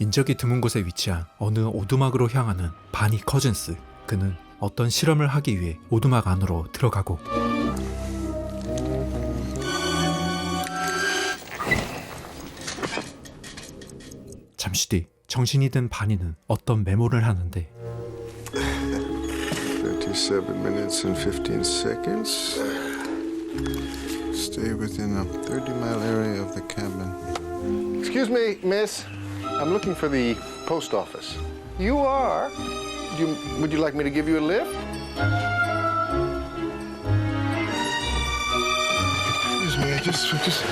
인적이 드문 곳에 위치한 어느 오두막으로 향하는 바니 커즌스. 그는 어떤 실험을 하기 위해 오두막 안으로 들어가고 잠시 뒤 정신이 든 바니는 어떤 메모를 하는데 37 minutes and 15 seconds. Stay within a 30 mile area of the cabin. Excuse me, miss. I'm looking for the post office. You are? You, would you like me to give you a lift? Excuse me, I just, I just.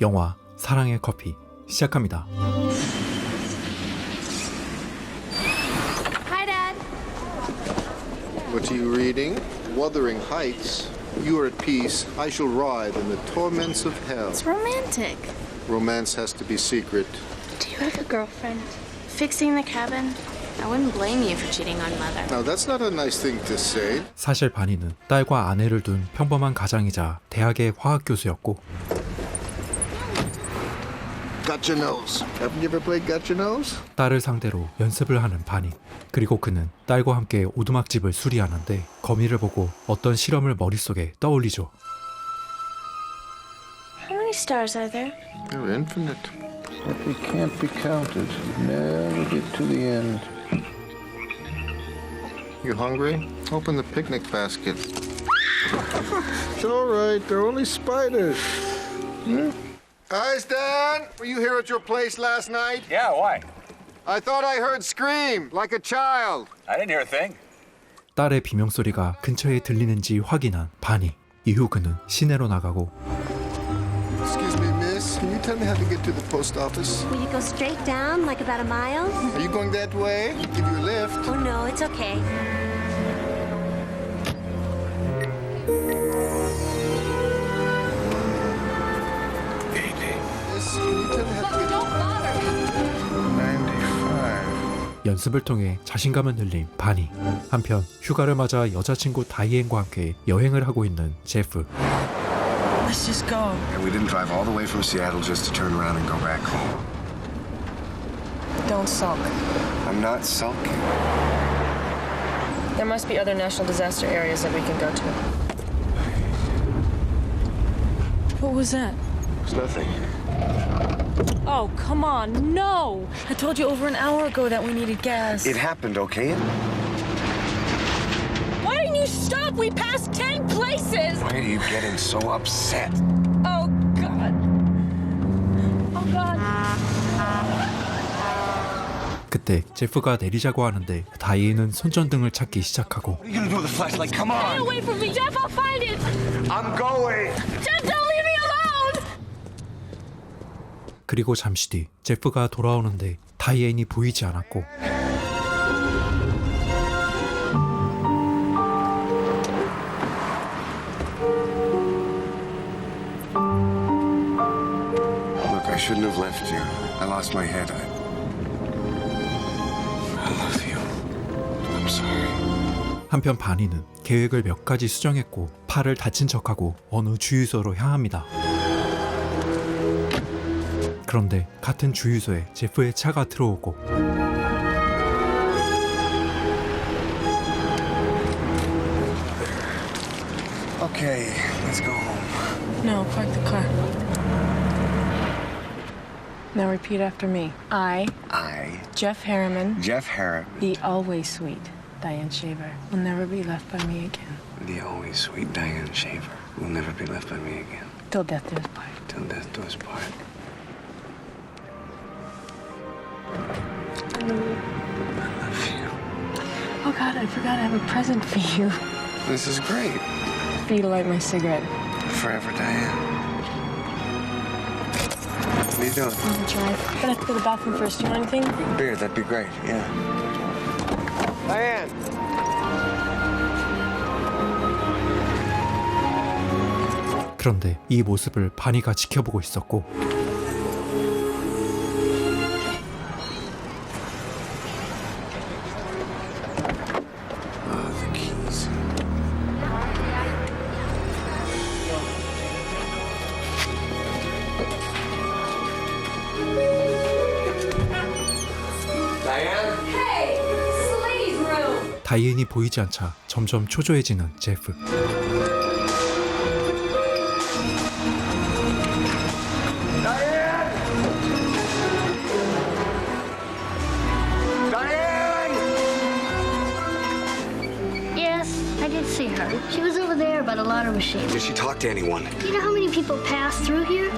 영화 사랑의 커피 시작합니다. Hi, Dad. What are you reading? Wuthering Heights. You are at peace. I shall writhe in the torments of hell. It's romantic. Romance has to be secret. Do you have a girlfriend? Fixing the cabin? I wouldn't blame you for cheating on Mother. Now, that's not a nice thing to say. 사실 바니는 딸과 아내를 둔 평범한 가장이자 대학의 화학 교수였고 Got your nose. Haven't you ever played Got Your Nose? 딸을 상대로 연습을 하는 바니. 그리고 그는 딸과 함께 오두막집을 수리하는데 거미를 보고 어떤 실험을 머릿속에 떠올리죠. How many stars are there? They're infinite. But they can't be counted. You never get to the end. You hungry? Open the picnic basket. it's all right. They're only spiders. Hmm? Hi, Stan. Were you here at your place last night? Yeah, why? I thought I heard scream like a child. I didn't hear a thing. 딸의 비명소리가 근처에 들리는지 확인한 바니. 이후 그는 시내로 나가고 Excuse me, miss. Can you tell me how to get to the post office? Will you go straight down, like about a mile? Are you going that way? I'll give you a lift. Oh no, it's okay. Miss, can you tell me how to get to 95. 연습을 통해 자신감을 늘린 바니. 한편 휴가를 맞아 여자친구 다이앤과 함께 여행을 하고 있는 제프. Let's just go. And we didn't drive all the way from Seattle just to turn around and go back home. Don't sulk. I'm not sulking. There must be other national disaster areas that we can go to. What was that? It's nothing. Oh, come on, no! I told you over an hour ago that we needed gas. It happened, okay? Why didn't you stop? We passed 10 places! Why are you getting so upset? Oh, God. Oh, God. 그때 제프가 내리자고 하는데 다이앤은 손전등을 찾기 시작하고 What are you gonna do with the flashlight? Come Stay on! away from me, Jeff! I'll find it! I'm going! Jeff, don't leave me alone! 그리고 잠시 뒤 제프가 돌아오는데 다이앤이 보이지 않았고 shouldn't have left you. I lost my head. I. I love you. I'm sorry. 한편 바니는 계획을 몇 가지 수정했고 팔을 다친 척하고 어느 주유소로 향합니다. 그런데 같은 주유소에 제프의 차가 들어오고 Okay, let's go home. No, park the car. Now repeat after me. I, I, Jeff Harriman, Jeff Harriman, the always sweet Diane Shaver, will never be left by me again. the always sweet Diane Shaver, will never be left by me again. Till death do us part. Till death do us part. I love you. Oh God, I forgot I have a present for you. This is great. For you to light my cigarette. Forever, Diane. What are you doing? The drive. But I have to go to the bathroom first. Do you want anything? Beer, that'd be great, yeah. Diane! 그런데 이 모습을 바니가 지켜보고 있었고 보이지 않자 점점 초조해지는 제프. Yes, I did see her. She was over there by the lotto machine. Did she talk to anyone? Do you know how many people pass through here?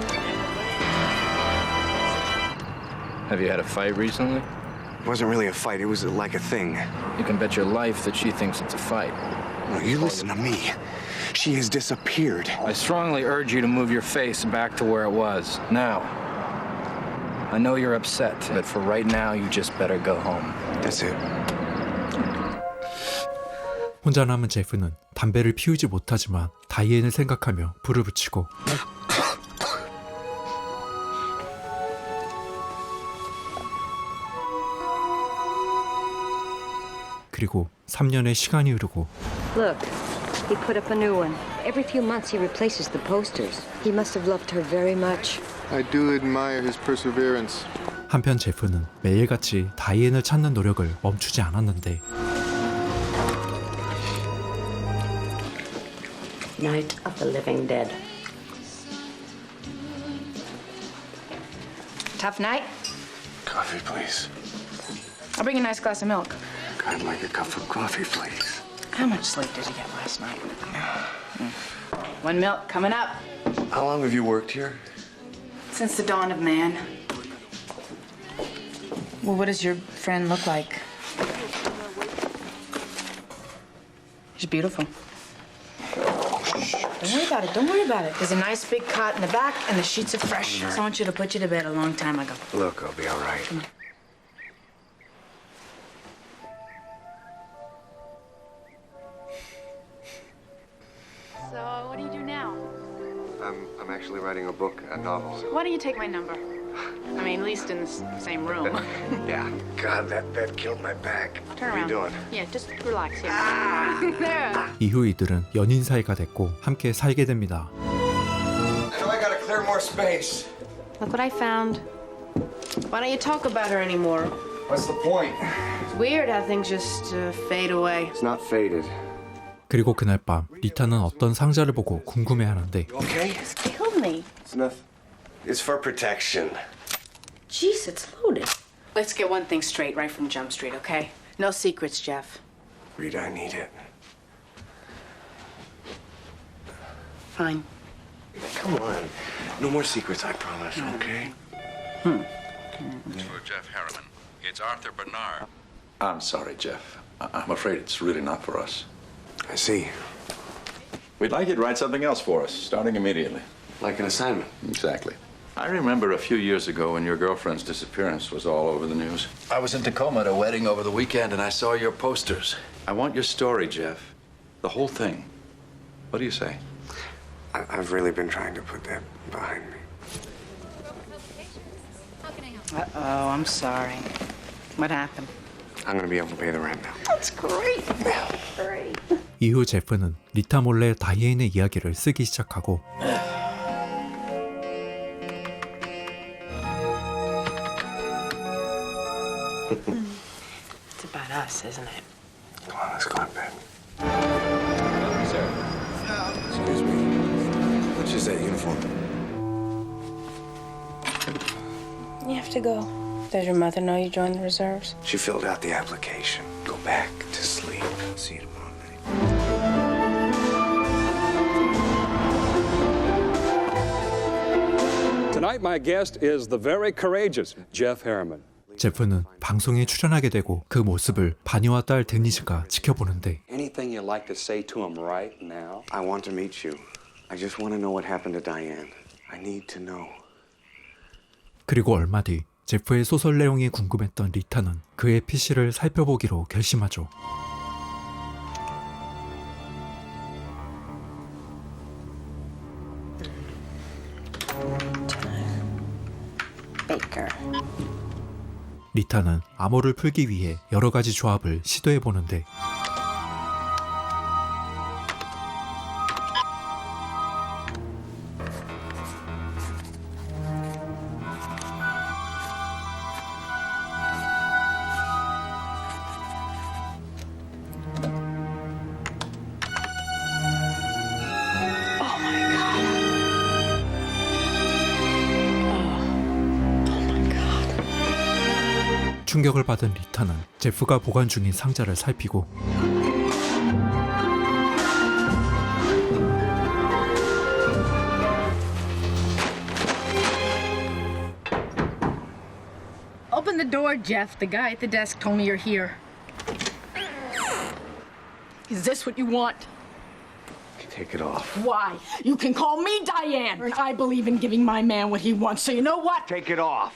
Have you had a fight recently? It wasn't really a fight. It was like a thing. You can bet your life that she thinks it's a fight. No, you listen to me. She has disappeared. I strongly urge you to move your face back to where it was. Now. I know you're upset, but for right now, you just better go home. That's it. 혼자 남은 제프는 담배를 피우지 못하지만 다이앤을 생각하며 불을 붙이고 그리고 3년의 시간이 흐르고 Look, he put up a new one. Every few months he replaces the posters. He must have loved her very much. I do admire his perseverance. 한편 제프는 매일같이 다이앤을 찾는 노력을 멈추지 않았는데 Night of the Living Dead. Tough night. Coffee, please. I'll bring you a nice glass of milk. I'd like a cup of coffee, please. How much sleep did you get last night? Mm. One milk coming up. How long have you worked here? Since the dawn of man. Well, what does your friend look like? She's beautiful. Don't worry about it. Don't worry about it. There's a nice big cot in the back, and the sheets are fresh. So I want you to put you to bed a long time ago. Look, I'll be all right. Book, a novel. Why don't you take my number? I mean, at least in the same room. Yeah. God, that, that killed my back. Turn what are around. you doing? Yeah, just relax here. there. 이후 이들은 연인 사이가 됐고 함께 살게 됩니다. I know I gotta clear more space. Look what I found. Why don't you talk about her anymore? What's the point? It's weird how things just uh, fade away. It's not faded. 그리고 그날 밤 리타는 어떤 상자를 보고 궁금해하는데 You okay? Killed me. It's nothing. It's for protection. Jeez, it's loaded. Let's get one thing straight right from Jump Street, okay? No secrets, Jeff. Rita, I need it. Fine. Come on. No more secrets, I promise, okay? Hmm. It's for Jeff Harriman. It's Arthur Bernard. I'm sorry, Jeff. I- I'm afraid it's really not for us. I see. We'd like you to write something else for us, starting immediately. Like an assignment. Exactly. I remember a few years ago when your girlfriend's disappearance was all over the news. I was in Tacoma at a wedding over the weekend and I saw your posters. I want your story, Jeff. The whole thing. What do you say? I, I've really been trying to put that behind me. Uh-oh, I'm sorry. What happened? I'm gonna be able to pay the rent now. That's great. Great. 이후 제프는 리타 몰래 다이앤의 이야기를 쓰기 시작하고 It's about us, isn't it? Come on, let's go to bed. Excuse me. Which is that uniform? You have to go. Does your mother know you joined the reserves? She filled out the application. Go back to sleep. See you tomorrow night. Tonight, my guest is the very courageous Jeff Harriman. 제프는 방송에 출연하게 되고 그 모습을 바니와 딸 데니즈가 지켜보는데 Anything you'd like to say to him right now? I want to meet you. I just want to know what happened to Diane. I need to know. 그리고 얼마 뒤 제프의 소설 내용이 궁금했던 리타는 그의 PC를 살펴보기로 결심하죠. 리타는 암호를 풀기 위해 여러 가지 조합을 시도해 보는데 받은 리타는 제프가 보관 중인 상자를 살피고 Open the door, Jeff. The guy at the desk told me you're here. Is this what you want? Take it off. Why? You can call me Diane, and I believe in giving my man what he wants. So you know what? Take it off.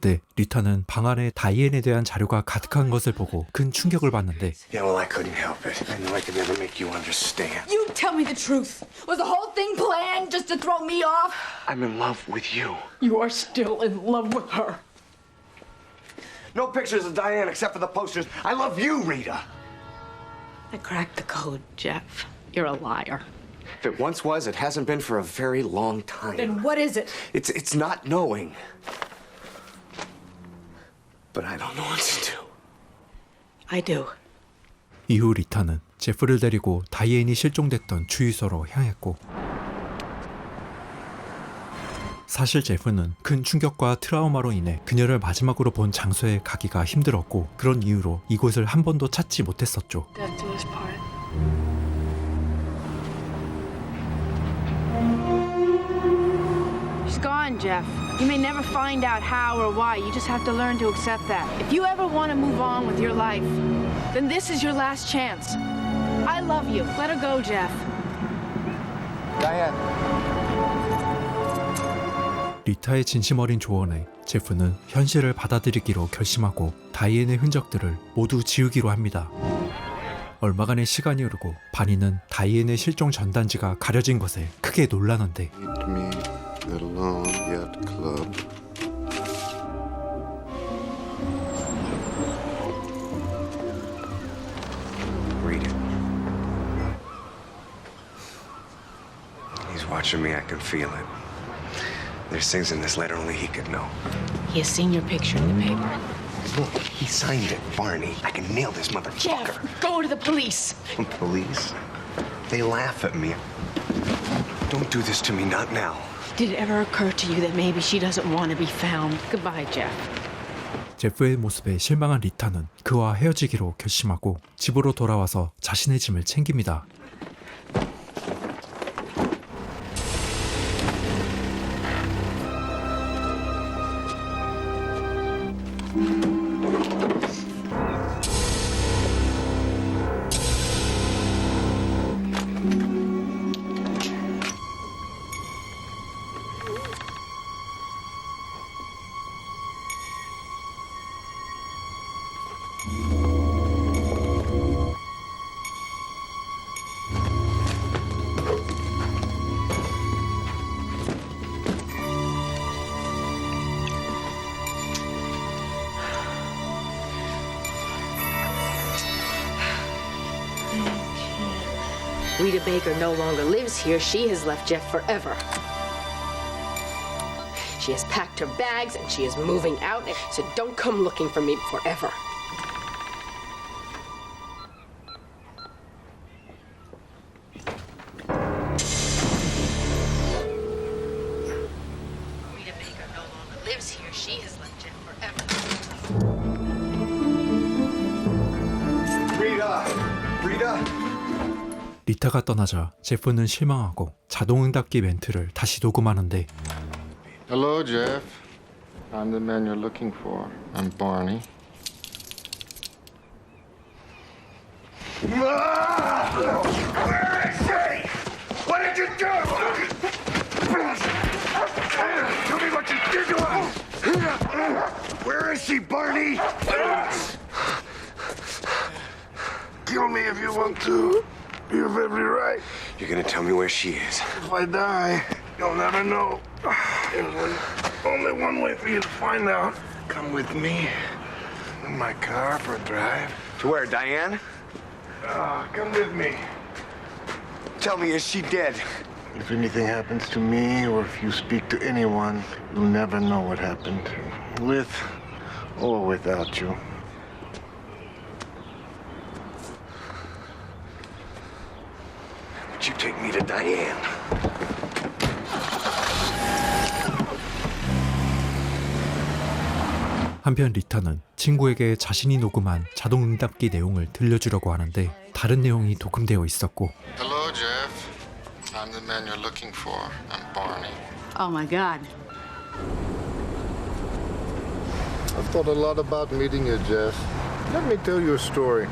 그때 리타는 방 안에 다이앤에 대한 자료가 가득한 것을 보고 큰 충격을 받는데 Yeah, well, I couldn't help it. I know I could never make you understand. You tell me the truth. Was the whole thing planned just to throw me off? I'm in love with you. You are still in love with her. No pictures of Diane except for the posters. I love you, Rita. I cracked the code, Jeff. You're a liar. If it once was, it hasn't been for a very long time. Then what is it? It's it's not knowing. But I don't know what to do. I do. 이후 리타는 제프를 데리고 다이앤이 실종됐던 주유소로 향했고 사실 제프는 큰 충격과 트라우마로 인해 그녀를 마지막으로 본 장소에 가기가 힘들었고 그런 이유로 이곳을 한 번도 찾지 못했었죠. Death do us part. Gone, Jeff. You may never find out how or why. You just have to learn to accept that. If you ever want to move on with your life, then this is your last chance. I love you. Let her go, Jeff. Diane. 리타의 진심 어린 조언에 제프는 현실을 받아들이기로 결심하고 다이앤의 흔적들을 모두 지우기로 합니다. 얼마간의 시간이 흐르고 바니는 다이앤의 실종 전단지가 가려진 것에 크게 놀라는데 Meet me at Alone Yet Club. Read it. He's watching me. I can feel it. There's things in this letter only he could know. He has seen your picture in the paper. Look, he signed it, Barney. I can nail this motherfucker. Jeff, go to the police. Police? They laugh at me. Don't do this to me, not now. Did it ever occur to you that maybe she doesn't want to be found? Goodbye, Jeff. 제프의 모습에 실망한 리타는 그와 헤어지기로 결심하고 집으로 돌아와서 자신의 짐을 챙깁니다. Rita Baker no longer lives here. She has left Jeff forever. She has packed her bags and she is moving out, so don't come looking for me forever. 리타가 떠나자 제프는 실망하고 자동응답기 멘트를 다시 녹음하는데 Hello, Jeff. I'm the man you're looking for. I'm Barney. Where is she? What did you do? Tell me what you did to her. Where is she, Barney? Kill me if you want to. You have every right. You're gonna tell me where she is. If I die, you'll never know. There's only one way for you to find out. Come with me in my car for a drive. To where, Diane? Ah, come with me. Tell me, is she dead? If anything happens to me or if you speak to anyone, you'll never know what happened. With or without you. To Diane? 한편 리타는 친구에게 자신이 녹음한 자동 응답기 내용을 들려주려고 하는데 다른 내용이 녹음되어 있었고 Hello, Jeff. I'm the man you're looking for. I'm Barney. Oh my God. I've thought a lot about meeting you, Jeff. Let me tell you a story.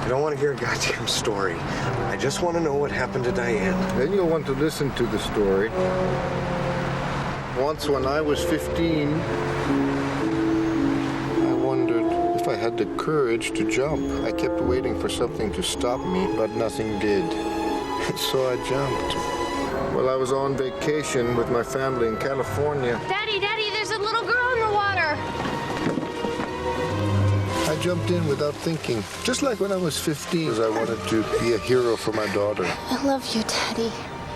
I don't want to hear a goddamn story. I just want to know what happened to Diane. Then you'll want to listen to the story. Once, when I was 15, I wondered if I had the courage to jump. I kept waiting for something to stop me, but nothing did. So I jumped. Well, I was on vacation with my family in California. Daddy, jumped in without thinking, just like when I was 15, because I wanted to be a hero for my daughter. I love you, Daddy.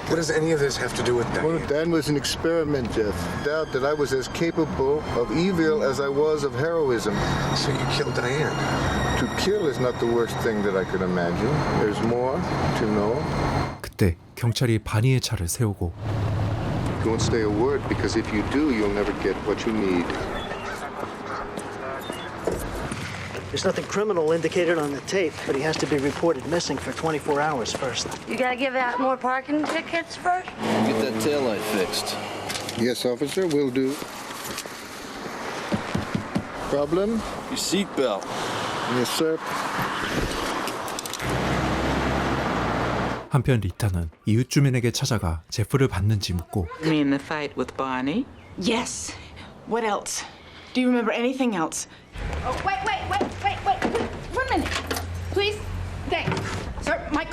What does any of this have to do with Diane? Well, Dan was an experiment, Jeff. Doubt that I was as capable of evil as I was of heroism. So you killed Diane? To kill is not the worst thing that I could imagine. There's more to know. 그때 경찰이 바니의 차를 세우고 Don't say a word because if you do, you'll never get what you need. There's nothing criminal indicated on the tape, but he has to be reported missing for 24 hours first. You gotta give out more parking tickets first? Get that taillight fixed. Yes, officer, will do. Problem? Your seatbelt. Yes, sir. 한편 리타는 이웃 주민에게 찾아가 제프를 봤는지 묻고 You mean the fight with Barney? Yes. What else? Do you remember anything else? Oh, wait, wait, wait, wait,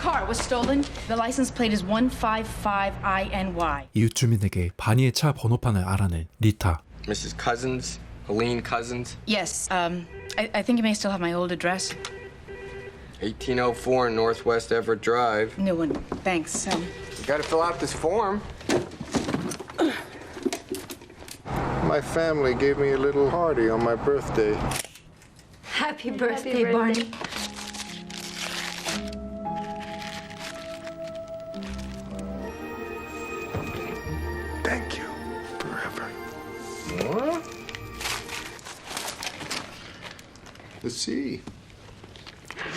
car was stolen. The license plate is 155INY. 이웃 주민에게 바니의 차 번호판을 알아낸 리타 Mrs. Cousins, Helene Cousins, Yes. Um, I, I think you may still have my old address. 1804 Northwest Everett Drive. New one. Thanks. Um, You gotta fill out this form. My family gave me a little party on my birthday. Happy birthday, Barney. See.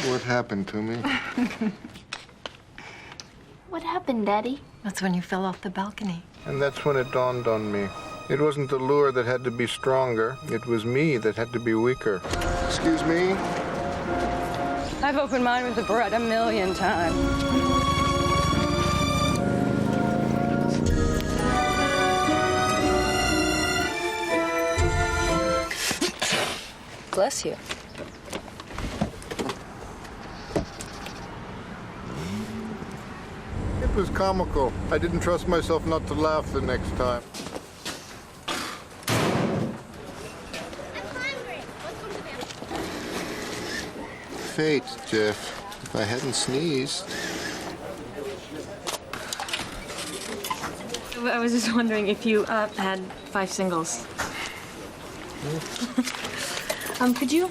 What happened to me? What happened, Daddy? That's when you fell off the balcony. And that's when it dawned on me. It wasn't the lure that had to be stronger. It was me that had to be weaker. Excuse me? I've opened mine with the bread a million times. Bless you. Was comical. I didn't trust myself not to laugh the next time. Fate, Jeff. If I hadn't sneezed. I was just wondering if you uh, had five singles. um, could you?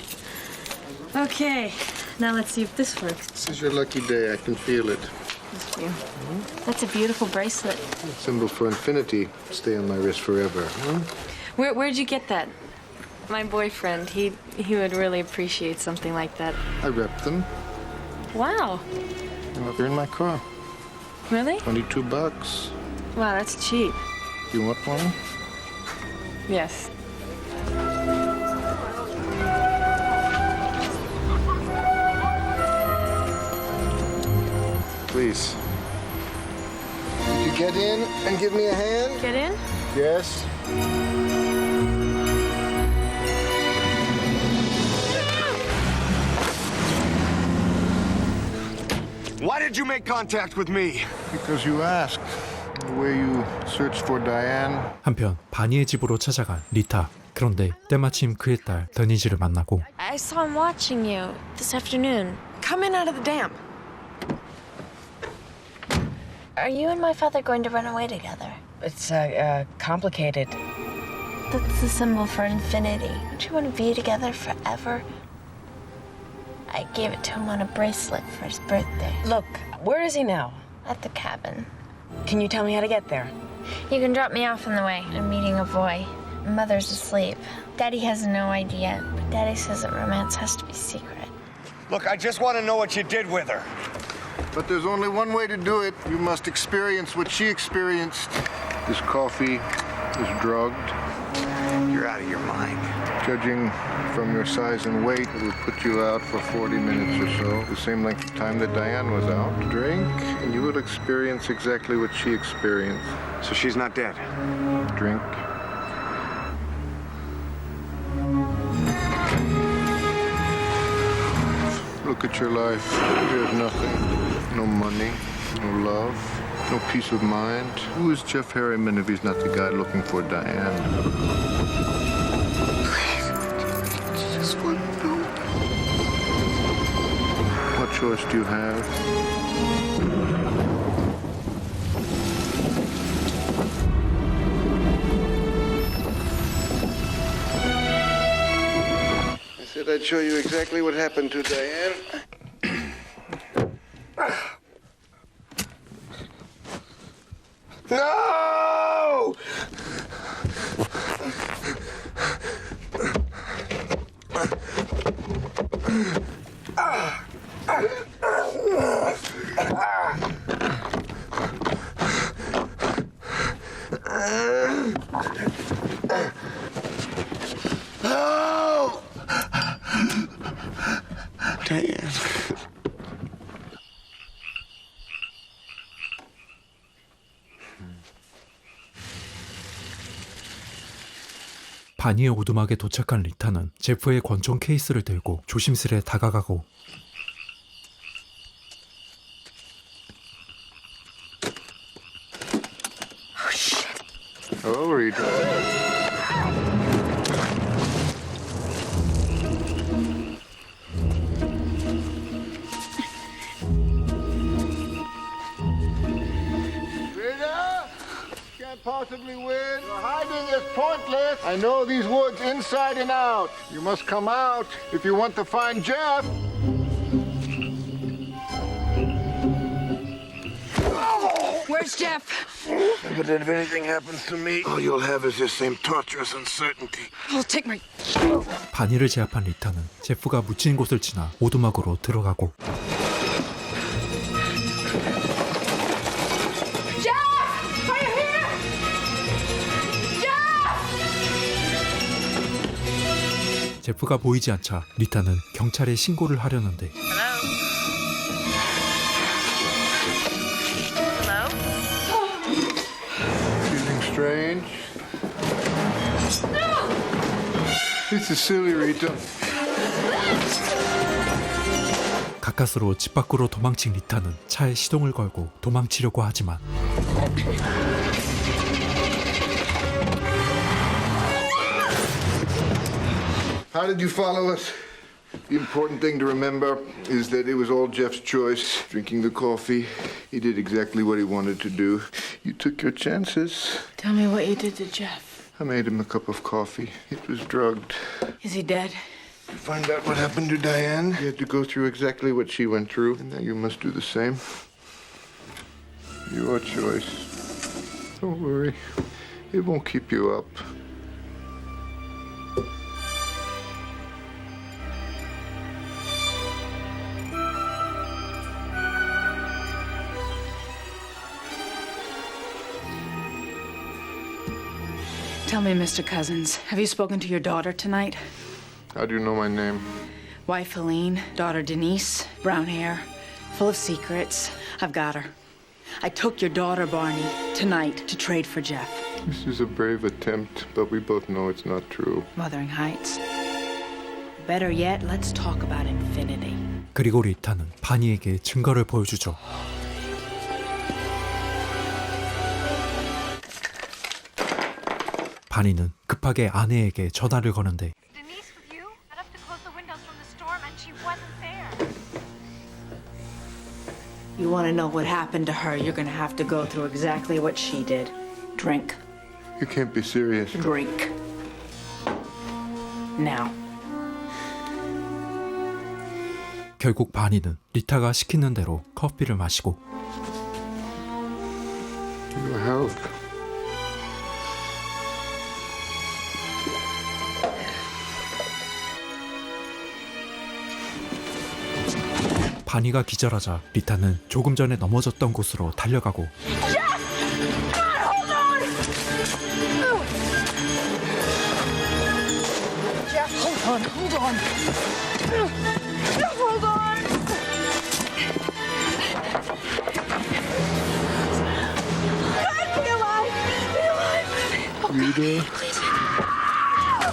Okay. Now let's see if this works. This is your lucky day. I can feel it. Thank you. That's a beautiful bracelet. Symbol for infinity. Stay on my wrist forever. Huh? Where, where'd you get that? My boyfriend. He he would really appreciate something like that. I wrapped them. Wow. They're in my car. Really? 22 bucks. Wow, that's cheap. Do you want one? Yes. Please. Could you get in and give me a hand? Get in? Yes. Why did you make contact with me? Because you asked. The way you searched for Diane. 한편 바니의 집으로 찾아간 리타 그런데 때마침 그의 딸 더니지를 만나고 I saw him watching you this afternoon. Come in out of the damp. Are you and my father going to run away together? it's uh, uh, complicated. That's the symbol for infinity. Don't you want to be together forever? I gave it to him on a bracelet for his birthday. Look, where is he now? At the cabin. Can you tell me how to get there? You can drop me off on the way. I'm meeting a boy. Mother's asleep. Daddy has no idea, but Daddy says that romance has to be secret. Look, I just want to know what you did with her. But there's only one way to do it. You must experience what she experienced. This coffee is drugged. You're out of your mind. Judging from your size and weight, it would put you out for 40 minutes or so, the same length of time that Diane was out. Drink, and you will experience exactly what she experienced. So she's not dead. Drink. Look at your life. You have nothing. No money, no love, no peace of mind. Who is Jeff Harriman if he's not the guy looking for Diane? Just want to know. What choice do you have? I said I'd show you exactly what happened to Diane. 바니의 오두막에 도착한 리타는 제프의 권총 케이스를 들고 조심스레 다가가고 inside and out. You must come out if you want to find Jeff. Where's Jeff? But if anything happens to me, all you'll have is this same torturous uncertainty. I'll take my. 바니를 제압한 리타는 제프가 묻힌 곳을 지나 오두막으로 들어가고 제프가 보이지 않자 리타는 경찰에 신고를 하려는데 Feeling strange? This is silly, Rita. 가까스로 집 밖으로 도망친 리타는 차에 시동을 걸고 도망치려고 하지만 How did you follow us? The important thing to remember is that it was all Jeff's choice. Drinking the coffee, he did exactly what he wanted to do. You took your chances. Tell me what you did to Jeff. I made him a cup of coffee. It was drugged. Is he dead? To find out what happened to Diane, you had to go through exactly what she went through, and now you must do the same. Your choice. Don't worry, it won't keep you up. Tell me, Mr. Cousins, have you spoken to your daughter tonight? How do you know my name? Wife Helene, daughter Denise, brown hair, full of secrets. I've got her. I took your daughter, Barney, tonight to trade for Jeff. This is a brave attempt, but we both know it's not true. Wuthering Heights. Better yet, let's talk about infinity. 그리고 리타는 바니에게 증거를 보여주죠. 바니는 급하게 아내에게 전화를 거는데 you? I'd have to close the windows from the storm and she wasn't there. You want to know what happened to her, you're going to have to go through exactly what she did. Drink. You can't be serious. Drink. Now. 결국 바니는 리타가 시키는 대로 커피를 마시고 Your health. 바니가 기절하자 리타는 조금 전에 넘어졌던 곳으로 달려가고.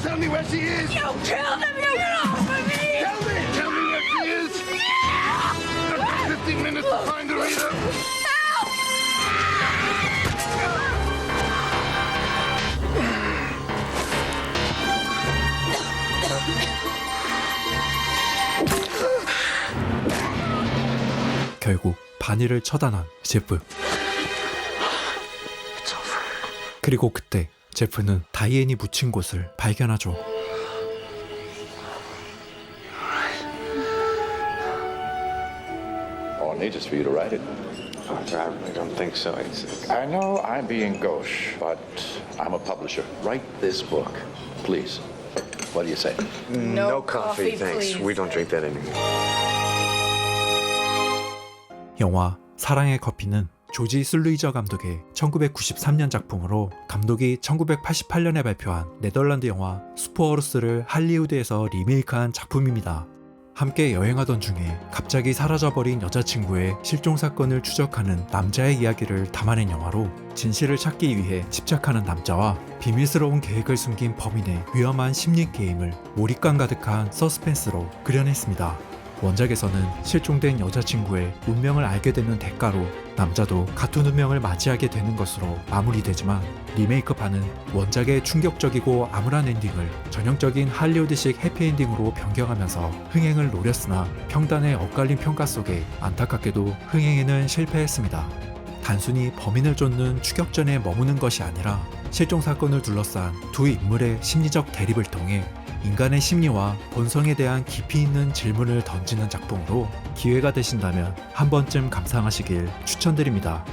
Tell me where she is! You killed him! You 결국 바니를 처단한 제프. 그리고 그때 제프는 다이앤이 묻힌 곳을 발견하죠. Is for you to write it. Arthur, I really don't think so. It's, I know I'm being gauche, but I'm a publisher. Write this book, please. What do you say? no, coffee, thanks. We don't drink that anymore. 영화 사랑의 커피는 조지 슬루이저 감독의 1993년 작품으로 감독이 1988년에 발표한 네덜란드 영화 슈퍼어루스를 할리우드에서 리메이크한 작품입니다. 함께 여행하던 중에 갑자기 사라져버린 여자친구의 실종 사건을 추적하는 남자의 이야기를 담아낸 영화로 진실을 찾기 위해 집착하는 남자와 비밀스러운 계획을 숨긴 범인의 위험한 심리 게임을 몰입감 가득한 서스펜스로 그려냈습니다. 원작에서는 실종된 여자친구의 운명을 알게 되는 대가로 남자도 같은 운명을 맞이하게 되는 것으로 마무리되지만 리메이크판은 원작의 충격적이고 암울한 엔딩을 전형적인 할리우드식 해피엔딩으로 변경하면서 흥행을 노렸으나 평단의 엇갈린 평가 속에 안타깝게도 흥행에는 실패했습니다. 단순히 범인을 쫓는 추격전에 머무는 것이 아니라 실종 사건을 둘러싼 두 인물의 심리적 대립을 통해 인간의 심리와 본성에 대한 깊이 있는 질문을 던지는 작품으로 기회가 되신다면 한 번쯤 감상하시길 추천드립니다.